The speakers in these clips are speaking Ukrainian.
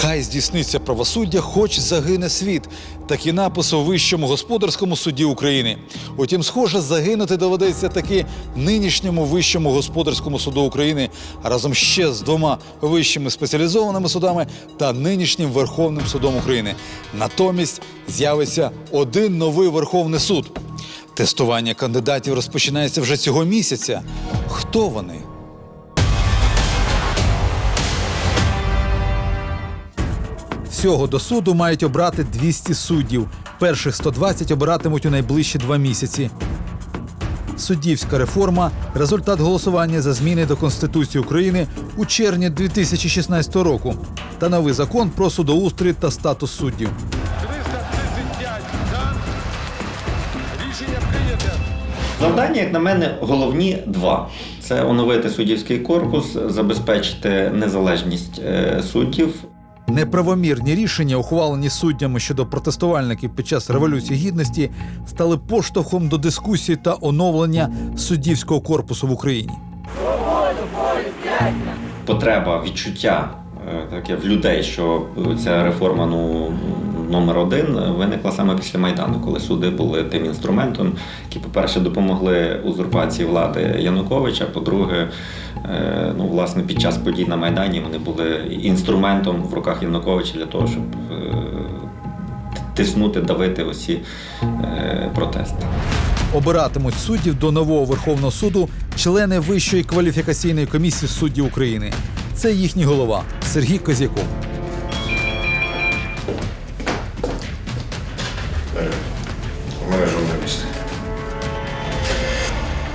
Хай здійсниться правосуддя, хоч загине світ. Такі написи у Вищому господарському суді України. Утім, схоже, загинути доведеться таки нинішньому Вищому господарському суду України разом ще з двома вищими спеціалізованими судами та нинішнім Верховним судом України. Натомість з'явиться один новий Верховний суд. Тестування кандидатів розпочинається вже цього місяця. Хто вони? Всього до суду мають обрати 200 суддів. Перших 120 обиратимуть у найближчі два місяці. Суддівська реформа результат голосування за зміни до Конституції України у червні 2016 року та новий закон про судоустрій та статус суддів. 335 за. Рішення прийнято. Завдання, як на мене, головні два: це оновити суддівський корпус, забезпечити незалежність е, суддів. Неправомірні рішення, ухвалені суддями щодо протестувальників під час революції гідності, стали поштовхом до дискусії та оновлення суддівського корпусу в Україні. Потреба відчуття е, таке в людей, що ця реформа ну номер один виникла саме після майдану, коли суди були тим інструментом, які, по-перше, допомогли узурпації влади Януковича. По-друге, е, ну власне під час подій на майдані вони були інструментом в руках Януковича для того, щоб е, тиснути, давити усі е, протести. Обиратимуть суддів до нового Верховного суду члени Вищої кваліфікаційної комісії суддів України. Це їхній голова Сергій Козяков.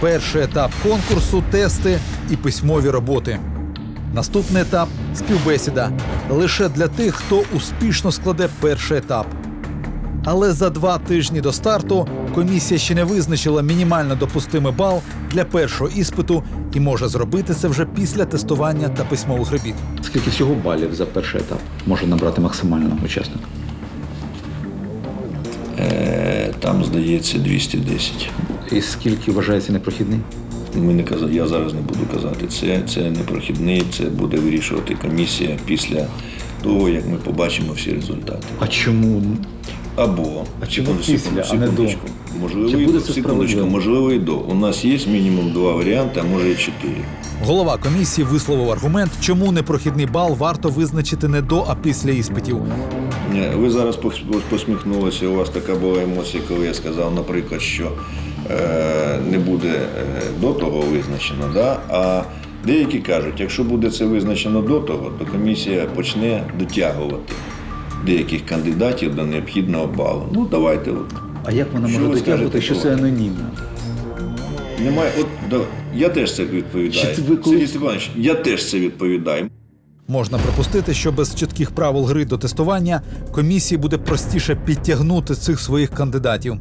Перший етап конкурсу тести і письмові роботи. Наступний етап співбесіда лише для тих, хто успішно складе перший етап. Але за два тижні до старту комісія ще не визначила мінімально допустимий бал для першого іспиту і може зробити це вже після тестування та письмових робіт. Скільки всього балів за перший етап може набрати максимально учасник? Е, Там, здається, 210. І скільки вважається непрохідний? Ми не каза- я зараз не буду казати. Це, це не прохідний, це буде вирішувати комісія після того, як ми побачимо всі результати. А чому? Або А чому секунду, після, а не до? Можливо, Чи буде це секундочку, можливо, і до. У нас є мінімум два варіанти, а може і чотири. Голова комісії висловив аргумент, чому непрохідний бал варто визначити не до, а після іспитів. Е, Ви зараз посміхнулися, у вас така була емоція, коли я сказав, наприклад, що не буде е, до того визначено, да? а деякі кажуть, якщо буде це визначено до того, то комісія почне дотягувати деяких кандидатів до необхідного балу. Ну, давайте. От. А як вона може дотягувати, що це анонімно? Немає, от, да, я теж це відповідаю. Чи ви коли- Сергій Степанович, я теж це відповідаю. Можна припустити, що без чітких правил гри до тестування комісії буде простіше підтягнути цих своїх кандидатів.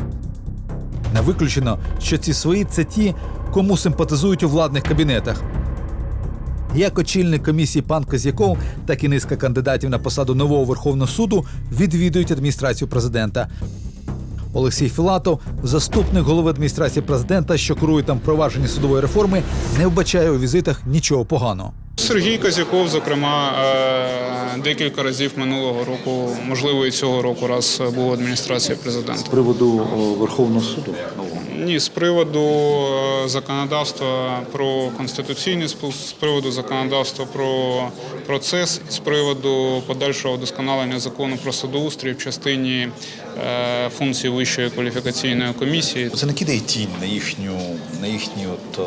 Не виключено, що ці свої це ті, кому симпатизують у владних кабінетах. Як очільник комісії пан Козяков, так і низка кандидатів на посаду нового Верховного суду відвідують адміністрацію президента. Олексій Філатов, заступник голови адміністрації президента, що керує там провадження судової реформи, не вбачає у візитах нічого поганого. Сергій Козяков, зокрема, е, декілька разів минулого року, можливо, і цього року раз був в адміністрації президента. З приводу Верховного суду Ні, з приводу е, законодавства про конституційний спил, з приводу законодавства про процес, з приводу подальшого вдосконалення закону про судоустрій в частині е, функцій Вищої кваліфікаційної комісії. Це не кидає тінь на їхню на їхній от,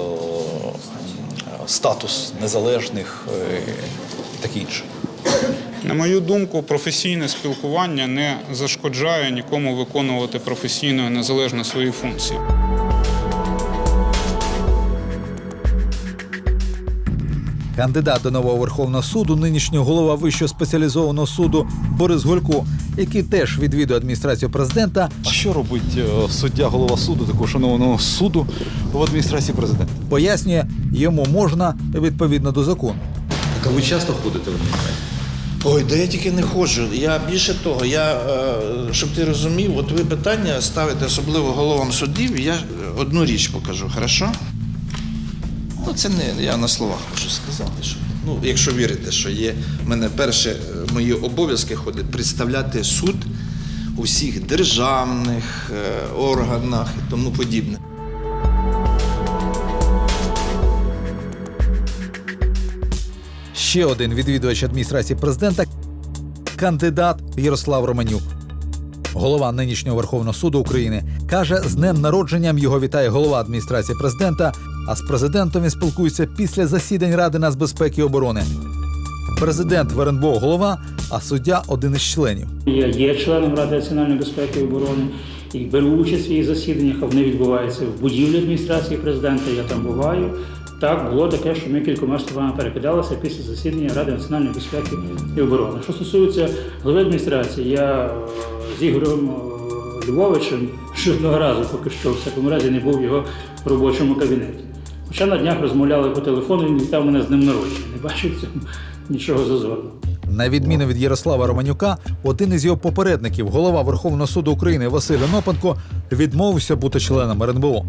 статус незалежних е, і таке інше. На мою думку, професійне спілкування не зашкоджає нікому виконувати професійно незалежно свої функції. Кандидат до нового Верховного суду, нинішній голова Вищого спеціалізованого суду Борис Голько, який теж відвідує адміністрацію президента. А що робить е, суддя голова суду, такого шанованого суду в адміністрації президента? Пояснює, йому можна відповідно до закону. Так а ви часто ходите в адміністрацію? Ой, да я тільки не ходжу. Я більше того, я, е, щоб ти розумів, от ви питання ставите особливо головам судів, я одну річ покажу, хорошо? Ну, це не я на словах можу сказати, що ну, якщо вірите, що є в мене перше е, мої обов'язки ходить представляти суд у всіх державних е, органах і тому подібне. Ще один відвідувач адміністрації президента кандидат Ярослав Романюк. Голова нинішнього Верховного суду України каже, з днем народженням його вітає голова адміністрації президента. А з президентом він спілкується після засідань Ради нацбезпеки і оборони. Президент в РНБО голова, а суддя один із членів. Я є членом Ради національної безпеки і оборони і беру участь в її засіданнях, а вони відбуваються в будівлі адміністрації президента. Я там буваю. Так, було таке, що ми кількома словами перекидалися після засідання Ради національної безпеки і оборони. Що стосується голови адміністрації, я е, з Ігорем е, Львовичем жодного разу поки що в всякому разі не був в його робочому кабінеті. Хоча на днях розмовляли по телефону, він вітав мене з ним народження. Не бачив цьому нічого зазорного. На відміну від Ярослава Романюка, один із його попередників, голова Верховного суду України Василь Онопенко, відмовився бути членом РНБО.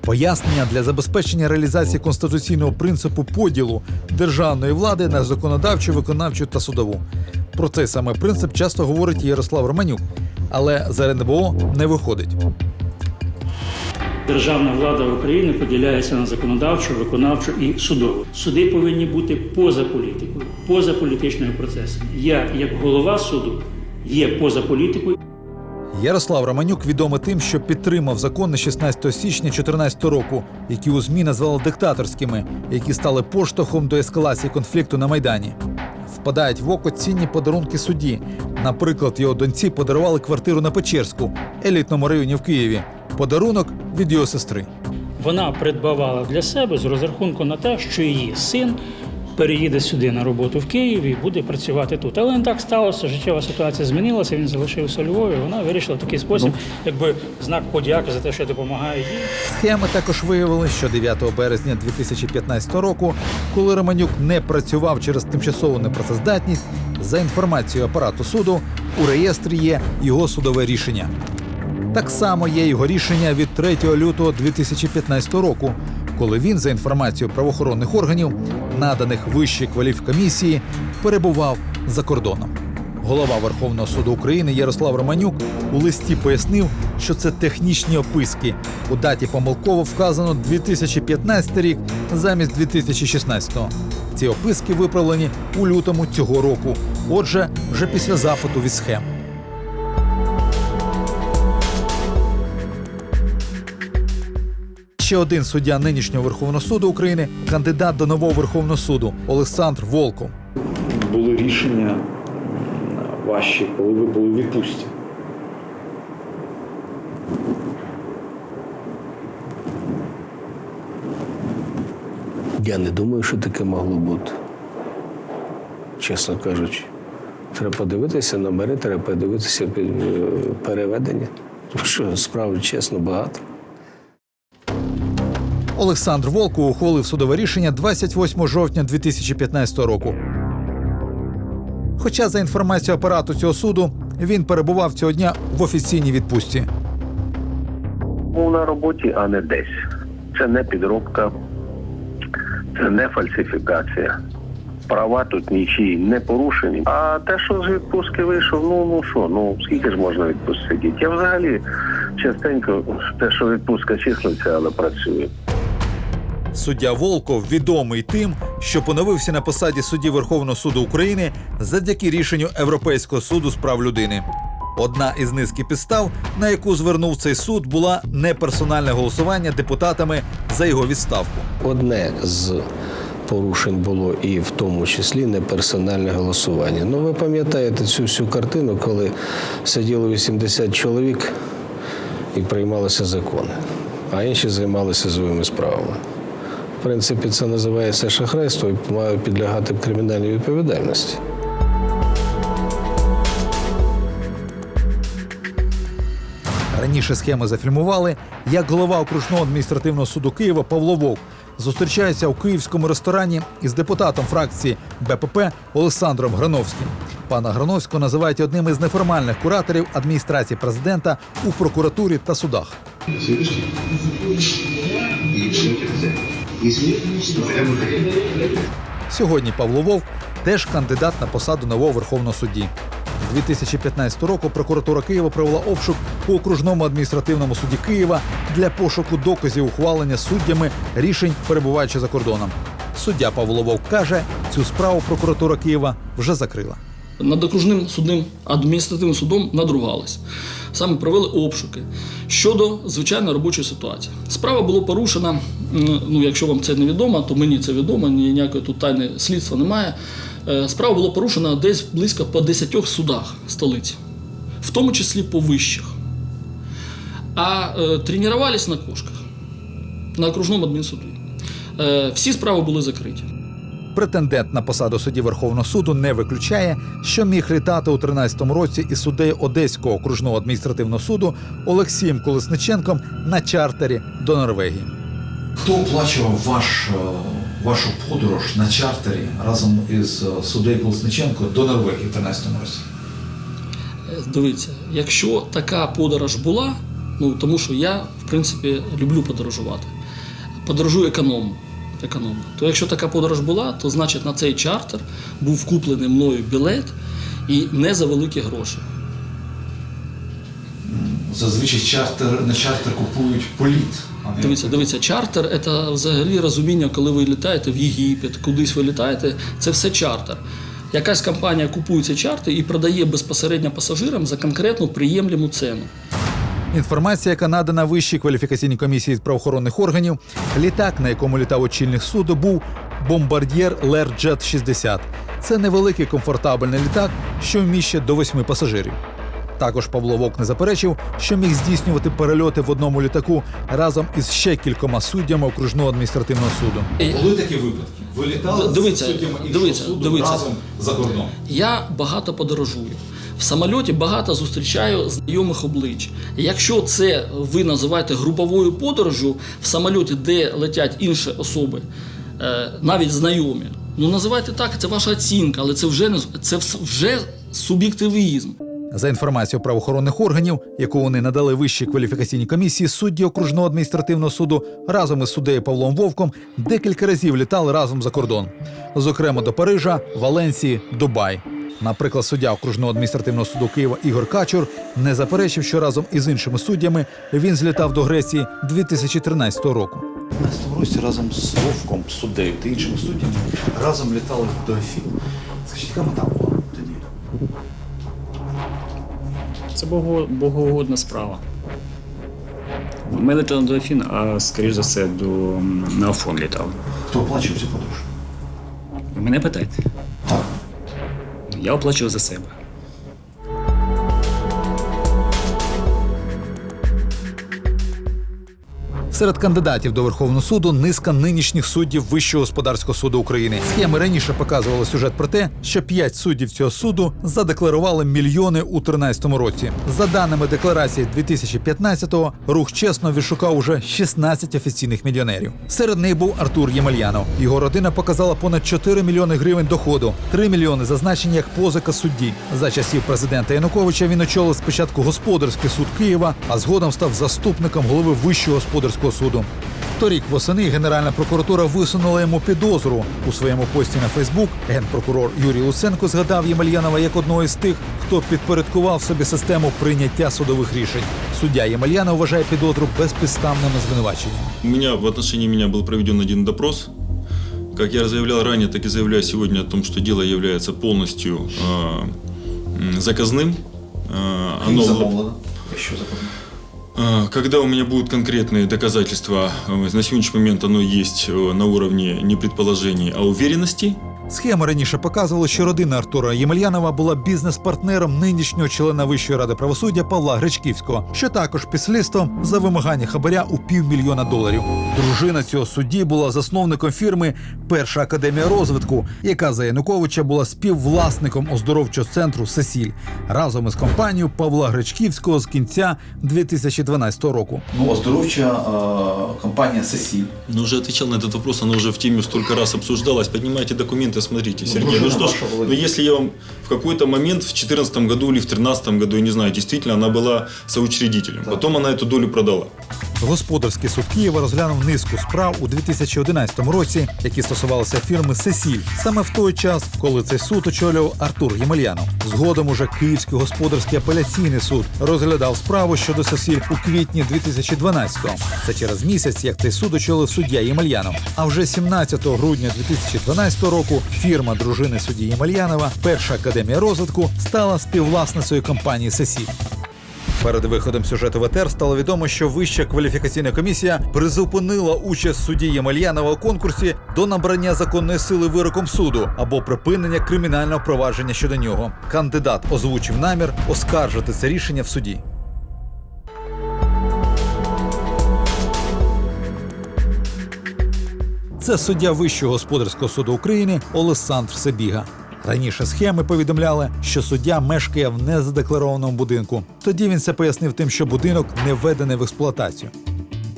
Пояснення для забезпечення реалізації конституційного принципу поділу державної влади на законодавчу, виконавчу та судову. Про цей саме принцип часто говорить Ярослав Романюк, але з РНБО не виходить. Державна влада України поділяється на законодавчу, виконавчу і судову. Суди повинні бути поза політикою, поза політичними процесами. Я, як голова суду, є поза політикою. Ярослав Романюк відомий тим, що підтримав закони 16 січня 2014 року, які у ЗМІ назвали диктаторськими, які стали поштовхом до ескалації конфлікту на Майдані. Впадають в око цінні подарунки судді. Наприклад, його доньці подарували квартиру на Печерську, елітному районі в Києві. Подарунок від його сестри. Вона придбавала для себе з розрахунку на те, що її син переїде сюди на роботу в Києві і буде працювати тут. Але не так сталося. Життєва ситуація змінилася. Він залишився у Львові. Вона вирішила в такий спосіб, якби знак подяки за те, що я допомагаю їй. Схеми також виявили, що 9 березня 2015 року, коли Романюк не працював через тимчасову непрацездатність, за інформацією апарату суду, у реєстрі є його судове рішення. Так само є його рішення від 3 лютого 2015 року, коли він, за інформацією правоохоронних органів, наданих вищій кваліфкомісії, перебував за кордоном. Голова Верховного суду України Ярослав Романюк у листі пояснив, що це технічні описки. У даті помилково вказано 2015 рік замість 2016. Ці описки виправлені у лютому цього року. Отже, вже після запиту від схем. Ще один суддя нинішнього Верховного суду України, кандидат до нового Верховного суду Олександр Волков. були рішення ваші, коли ви були у відпустці? Я не думаю, що таке могло бути. Чесно кажучи. Треба подивитися номери, треба подивитися е, переведення. Тому що справді чесно багато. Олександр Волков ухвалив судове рішення 28 жовтня 2015 року. Хоча, за інформацією апарату цього суду, він перебував цього дня в офіційній відпустці. був на роботі, а не десь. Це не підробка, це не фальсифікація. Права тут нічиї не порушені. А те, що з відпустки вийшов, ну ну що, ну скільки ж можна відпустки сидіти? Я взагалі частенько те, що відпустка числиться, але працюю. Суддя Волков відомий тим, що поновився на посаді судді Верховного суду України завдяки рішенню Європейського суду з прав людини. Одна із низки підстав, на яку звернув цей суд, була неперсональне голосування депутатами за його відставку. Одне з порушень було і в тому числі неперсональне голосування. Ну, ви пам'ятаєте цю всю картину, коли сиділо 80 чоловік і приймалися закони, а інші займалися своїми справами. В принципі, це називається шахрайство і має підлягати кримінальній відповідальності. Раніше схеми зафільмували, як голова окружного адміністративного суду Києва Павло Вовк зустрічається у київському ресторані із депутатом фракції БПП Олександром Грановським. Пана Грановського називають одним із неформальних кураторів адміністрації президента у прокуратурі та судах. Сьогодні Павло Вовк теж кандидат на посаду нового верховного судді. 2015 року прокуратура Києва провела обшук у окружному адміністративному суді Києва для пошуку доказів ухвалення суддями рішень, перебуваючи за кордоном. Суддя Павло Вовк каже, цю справу прокуратура Києва вже закрила. Над окружним судним адміністративним судом надругались. Саме провели обшуки щодо звичайної робочої ситуації. Справа була порушена. Ну, якщо вам це не відомо, то мені це відомо. ні- Ніякої тут тайни слідства немає. Е, Справа була порушена десь близько по 10 судах столиці, в тому числі по вищих. А е, тренувались на кошках на окружному адмінсуді. Е, всі справи були закриті. Претендент на посаду судді Верховного суду не виключає, що міг літати у 13-му році із суддею Одеського окружного адміністративного суду Олексієм Колесниченком на чартері до Норвегії. Хто оплачував ваш, е, вашу подорож на чартері разом із е, суддею Колесниченко до Норвегії в 13-му році? Дивіться, якщо така подорож була, ну тому що я, в принципі, люблю подорожувати. Подорожую економно. Економно. То якщо така подорож була, то значить на цей чартер був куплений мною білет і не за великі гроші. Зазвичай чартер, на чартер купують політ. Дивіться, дивіться, чартер це взагалі розуміння, коли ви літаєте в Єгипет, кудись ви літаєте, це все чартер. Якась компанія купує цей чартер і продає безпосередньо пасажирам за конкретну приємлему ціну. Інформація, яка надана Вищій кваліфікаційній комісії з правоохоронних органів, літак, на якому літав очільник суду, був бомбард'єр Learjet 60. Це невеликий комфортабельний літак, що вміщує до восьми пасажирів. Також Павло Вовк не заперечив, що міг здійснювати перельоти в одному літаку разом із ще кількома суддями окружного адміністративного суду. Були такі випадки. Ви літали дивіться, з суддями іншого дивіться, суду дивіться. разом за кордон. Я багато подорожую. В самольоті багато зустрічаю знайомих облич. Якщо це ви називаєте груповою подорожю в самольоті, де летять інші особи, е, навіть знайомі, ну називайте так, це ваша оцінка, але це вже не це вже суб'єктивізм. За інформацією правоохоронних органів, яку вони надали вищій кваліфікаційній комісії, судді окружного адміністративного суду разом із суддею Павлом Вовком декілька разів літали разом за кордон, зокрема до Парижа, Валенсії, Дубай. Наприклад, суддя окружного адміністративного суду Києва Ігор Качур не заперечив, що разом із іншими суддями він злітав до Греції 2013 року. 15 році разом з Вовком, суддею та іншими суддями разом літали до Афін. Скажіть, яка мета була тоді? Це бого- богоугодна справа. Ми летали до Афін, а скоріш за все до м, на Афон літали. Хто оплачував цю подорож? Ви мене питаєте? Я оплачував за себе. Серед кандидатів до Верховного суду низка нинішніх суддів Вищого господарського суду України. Схеми раніше показували сюжет про те, що п'ять суддів цього суду задекларували мільйони у 2013 році. За даними декларації 2015-го, рух чесно відшукав уже 16 офіційних мільйонерів. Серед них був Артур Ємельянов. Його родина показала понад 4 мільйони гривень доходу. 3 мільйони зазначені як позика судді. За часів президента Януковича він очолив спочатку господарський суд Києва, а згодом став заступником голови Вищого господарського суду. Торік восени Генеральна прокуратура висунула йому підозру у своєму пості на Фейсбук. Генпрокурор Юрій Луценко згадав Ємельянова як одного із тих, хто підпорядкував собі систему прийняття судових рішень. Суддя Ємельянов вважає підозру безпідставними звинуваченнями. У меня в отношении меня был проведен один допрос. Как я заявлял ранее, так и заявляю сегодня о том, что дело является полностью э, м, заказным. Э, оно- замовлено. Що законно? Э, Когда у меня будут конкретные доказательства, э, на сегодняшний момент оно есть э, на уровне не предположений, а уверенностей. Схема раніше показувала, що родина Артура Ємельянова була бізнес-партнером нинішнього члена Вищої ради правосуддя Павла Гречківського, що також під слідством за вимагання хабаря у півмільйона доларів. Дружина цього судді була засновником фірми Перша академія розвитку, яка за Януковича була співвласником оздоровчого центру Сесіль разом із компанією Павла Гречківського з кінця 2012 року. Ну, оздоровча е, компанія Сесіль. Но уже отвечал на этот вопрос, оно уже в теме столько раз обсуждалось. Поднимайте документы, смотрите, Ну, Сергей, ну дружина что ж, ваша ну Владимир. если я вам в какой-то момент в 2014 году или в 2013 году, я не знаю, действительно, она была соучредителем. Потом она эту долю продала. Господарський суд Києва розглянув низку справ у 2011 році, які стосувалися фірми Сесіль, саме в той час, коли цей суд очолював Артур Ємельянов. Згодом уже Київський господарський апеляційний суд розглядав справу щодо Сесіль у квітні 2012-го. Це через місяць, як цей суд очолив суддя Ємельянов. А вже 17 грудня 2012 року фірма дружини судді Ємельянова, перша академія розвитку, стала співвласницею компанії Сесіль. Перед виходом сюжету в ЕТР стало відомо, що Вища кваліфікаційна комісія призупинила участь судді Ємельянова у конкурсі до набрання законної сили вироком суду або припинення кримінального провадження щодо нього. Кандидат озвучив намір оскаржити це рішення в суді. Це суддя Вищого господарського суду України Олександр Себіга. Раніше схеми повідомляли, що суддя мешкає в незадекларованому будинку. Тоді він це пояснив тим, що будинок не введений в експлуатацію.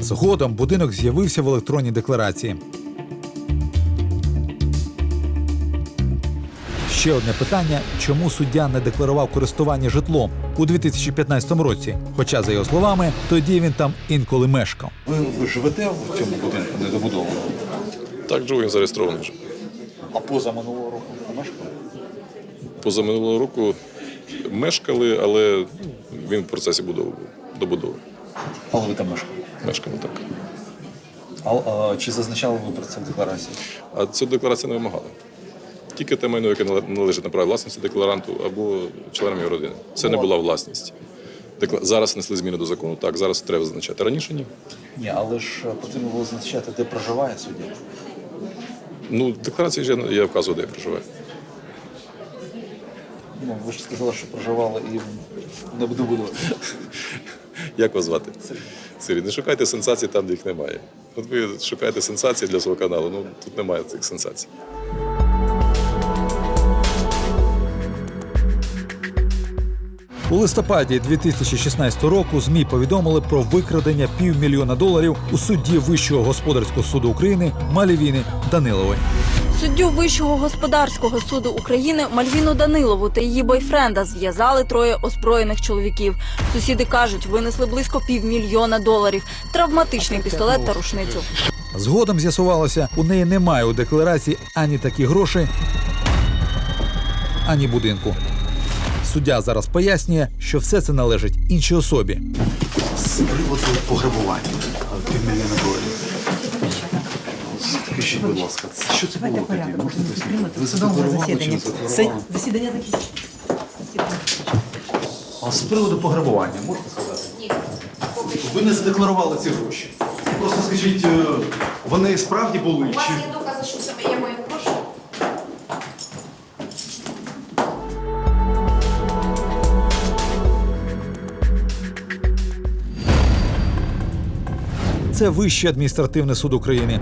Згодом будинок з'явився в електронній декларації. Ще одне питання: чому суддя не декларував користування житлом у 2015 році? Хоча, за його словами, тоді він там інколи мешкав. Ви, живете в цьому будинку недобудованому? Так, живу, він зареєстрований вже. А поза минулого року мешкали? Поза минулого року мешкали, але він в процесі будови був, добудови. Але ви там мешкали. Мешкали так. А, а чи зазначали ви про це в декларації? А цю декларацію не вимагали. Тільки те майно, яке належить на право власності декларанту або членам його родини. Це не була власність. Зараз внесли зміни до закону. Так, зараз треба зазначати. Раніше ні. Ні, але ж е, потрібно було зазначати, де проживає суддя. Ну, декларації ж я, я вказую, де я проживаю. Ну, ви ж сказали, що проживали і не буду будувати. Як вас звати? Сергій, не шукайте сенсацій там, де їх немає. От ви шукаєте сенсації для свого каналу, ну тут немає цих сенсацій. У листопаді 2016 року ЗМІ повідомили про викрадення півмільйона доларів у судді Вищого господарського суду України Малівіни Данилової. Суддю Вищого господарського суду України Мальвіну Данилову та її бойфренда зв'язали троє озброєних чоловіків. Сусіди кажуть, винесли близько півмільйона доларів, травматичний пістолет та рушницю. Згодом з'ясувалося, у неї немає у декларації ані таких грошей, ані будинку. Суддя зараз пояснює, що все це належить іншій особі. З приводу пограбування півмільйона доларів. Скажіть, будь ласка, що це було тоді? Можете пояснити? Ви задекларували чи не задекларували? Засідання закінчено. А з приводу пограбування можете сказати? Ні. Ви не задекларували ці гроші. Просто скажіть, е, вони справді були? Чи... докази, що це є Це Вищий адміністративний суд України.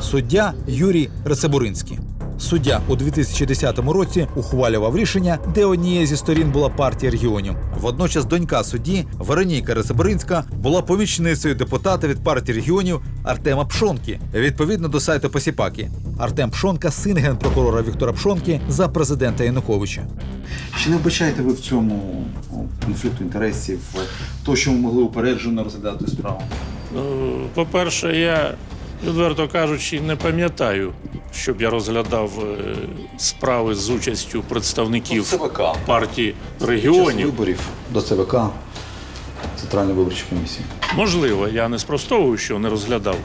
Суддя Юрій Рецебуринський. Суддя у 2010 році ухвалював рішення, де однією зі сторін була партія регіонів. Водночас донька судді Вероніка Рецебуринська була помічницею депутата від партії регіонів Артема Пшонки відповідно до сайту Посіпаки. Артем Пшонка син генпрокурора Віктора Пшонки за президента Януковича. Чи не вбачаєте ви в цьому конфлікту інтересів, то, що ми могли упереджено розглядати справу? Ну, по-перше, я, відверто кажучи, не пам'ятаю, щоб я розглядав е, справи з участю представників ЦВК. партії Час регіонів. виборів до ЦВК Центральної виборчої комісії. Можливо, я не спростовую, що не розглядав.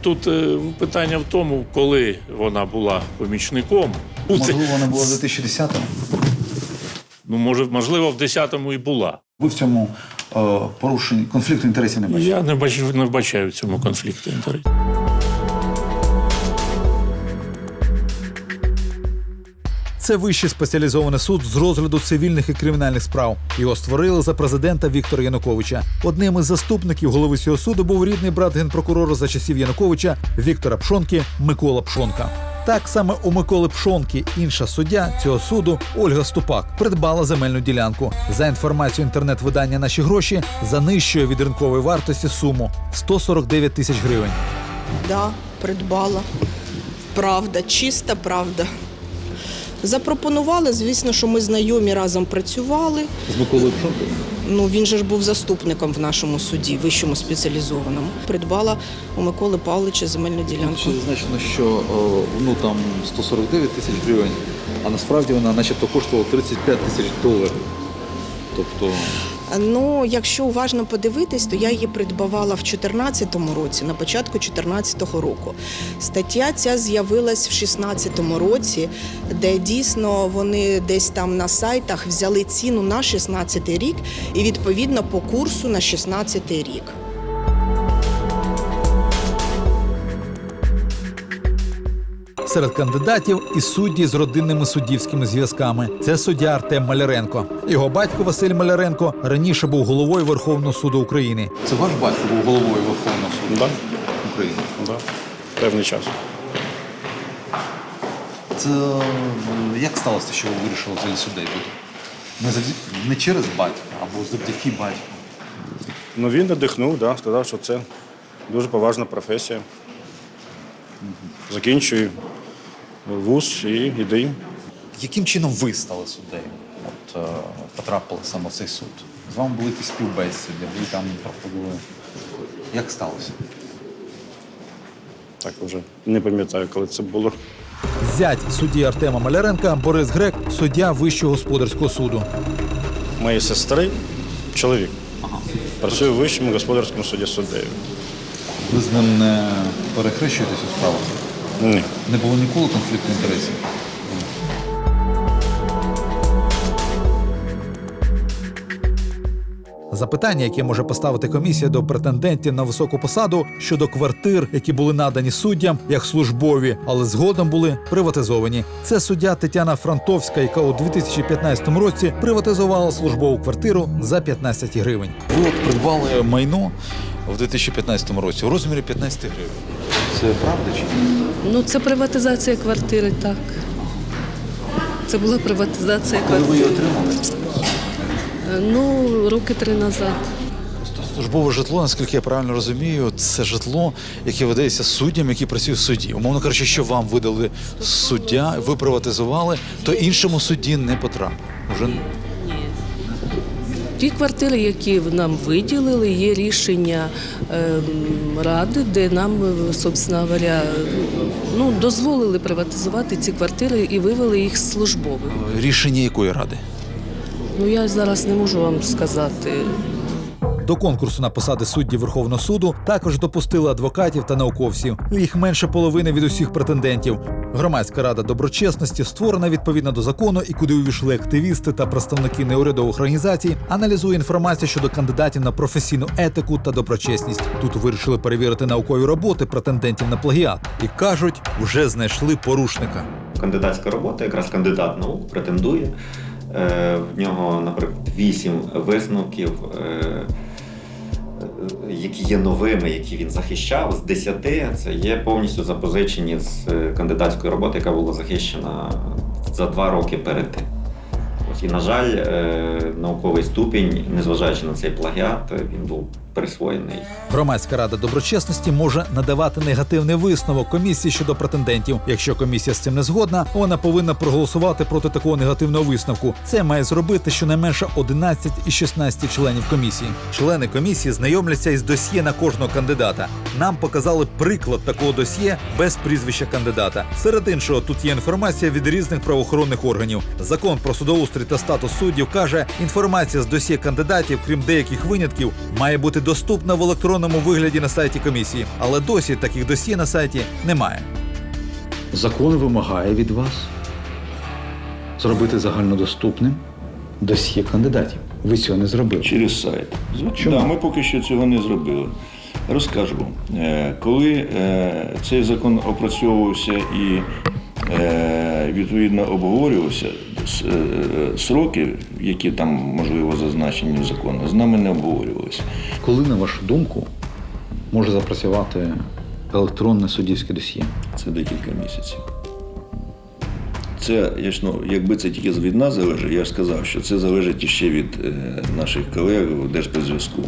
Тут е, питання в тому, коли вона була помічником. Можливо, вона була в 2010-му? Ну, може, можливо, в 10-му і була. Ви в цьому е, порушенні конфлікту інтересів не бачите? Я не бачу, не вбачаю в цьому конфлікту інтересів. Це вищий спеціалізований суд з розгляду цивільних і кримінальних справ. Його створили за президента Віктора Януковича. Одним із заступників голови цього суду був рідний брат генпрокурора за часів Януковича Віктора Пшонки Микола Пшонка. Так саме у Миколи Пшонки інша суддя цього суду Ольга Ступак придбала земельну ділянку. За інформацією інтернет-видання Наші гроші за нижчою від ринкової вартості суму 149 тисяч гривень. Да, придбала. Правда, чиста правда. Запропонували, звісно, що ми знайомі разом працювали. З Миколою Пшонкою? Ну він же ж був заступником в нашому суді, вищому спеціалізованому. Придбала у Миколи Павловича земельну ділянку. Ще що ну там 149 тисяч гривень, а насправді вона начебто коштувала 35 тисяч доларів. Тобто Ну, якщо уважно подивитись, то я її придбавала в 2014 році, на початку 2014 року. Стаття ця з'явилась в 2016 році, де дійсно вони десь там на сайтах взяли ціну на 16 рік і відповідно по курсу на 16 рік. Серед кандидатів і судді з родинними суддівськими зв'язками. Це суддя Артем Маляренко. Його батько Василь Маляренко раніше був головою Верховного суду України. це ваш батько був головою Верховного суду Да. України. Да. Певний час. Це як сталося, що ви вирішили взагалі суддею бути? Не, завдя- не через батька, або завдяки батьку. Ну він надихнув, да, сказав, що це дуже поважна професія. Закінчуй вуз і йди. Яким чином ви стали суддею? От е, потрапили саме в цей суд? З вами були якісь співбесіди, ви там проходили. Як сталося? Так вже не пам'ятаю, коли це було. Зять судді Артема Маляренка Борис Грек, суддя Вищого господарського суду. Моєї сестри чоловік. Працює в вищому господарському суді суддею. Ви з ним не перехрещуєтесь у справах? Ні. Не було ніколи конфлікту інтересів? Запитання, яке може поставити комісія до претендентів на високу посаду щодо квартир, які були надані суддям як службові, але згодом були приватизовані. Це суддя Тетяна Франтовська, яка у 2015 році приватизувала службову квартиру за 15 гривень. Ви от придбали майно в 2015 році у розмірі 15 гривень. Це правда чи ні? Ну, це приватизація квартири, так. Це була приватизація Коли ви її квартири. отримали? Е, Ну, роки три назад. Службове житло, наскільки я правильно розумію, це житло, яке видається суддям, які працюють в суді. Умовно кажучи, що вам видали суддя, ви приватизували, то іншому судді не потрапив. Уже Ті квартири, які нам виділили, є рішення ем, ради, де нам, е, собственно говоря, ну, дозволили приватизувати ці квартири і вивели їх з службових. рішення якої ради? Ну, я зараз не можу вам сказати. До конкурсу на посади суддів Верховного суду також допустили адвокатів та науковців. Їх менше половини від усіх претендентів. Громадська рада доброчесності створена відповідно до закону, і куди увійшли активісти та представники неурядових організацій, аналізує інформацію щодо кандидатів на професійну етику та доброчесність. Тут вирішили перевірити наукові роботи претендентів на плагіат і кажуть, вже знайшли порушника. Кандидатська робота, якраз кандидат наук претендує. Е, В нього, наприклад, вісім висновків, е, які є новими, які він захищав. З десяти це є повністю запозичені з е, кандидатської роботи, яка була захищена за два роки перед тим. І, на жаль, е, науковий ступінь, незважаючи на цей плагіат, він був присвоєний Громадська рада доброчесності може надавати негативний висновок комісії щодо претендентів. Якщо комісія з цим не згодна, вона повинна проголосувати проти такого негативного висновку. Це має зробити щонайменше 11 із 16 членів комісії. Члени комісії знайомляться із досьє на кожного кандидата. Нам показали приклад такого досьє без прізвища кандидата. Серед іншого, тут є інформація від різних правоохоронних органів. Закон про судоустрій та статус суддів каже, інформація з досьє кандидатів, крім деяких винятків, має бути доступна в електронному вигляді на сайті комісії. Але досі таких досьє на сайті немає. Закон вимагає від вас зробити загальнодоступним досьє кандидатів. Ви цього не зробили. Через сайт. Чому? Да, ми поки що цього не зробили. Розкажу. Е, Коли е, цей закон опрацьовувався і відповідно обговорювався, е, сроки, які там можливо зазначені в законі, з нами не обговорювалися. Коли, на вашу думку, може запрацювати електронне суддівське досьє? Це декілька місяців. Це, я ж, ну, якби це тільки від нас залежить, я ж сказав, що це залежить іще від е, наших колег у Держспецзв'язку.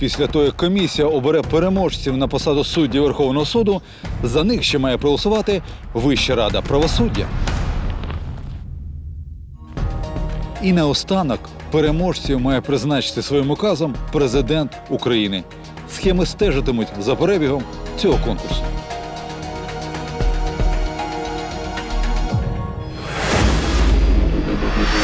Після того, як комісія обере переможців на посаду суддів Верховного суду, за них ще має проголосувати Вища рада правосуддя. І наостанок переможців має призначити своїм указом президент України. Схеми стежитимуть за перебігом цього конкурсу.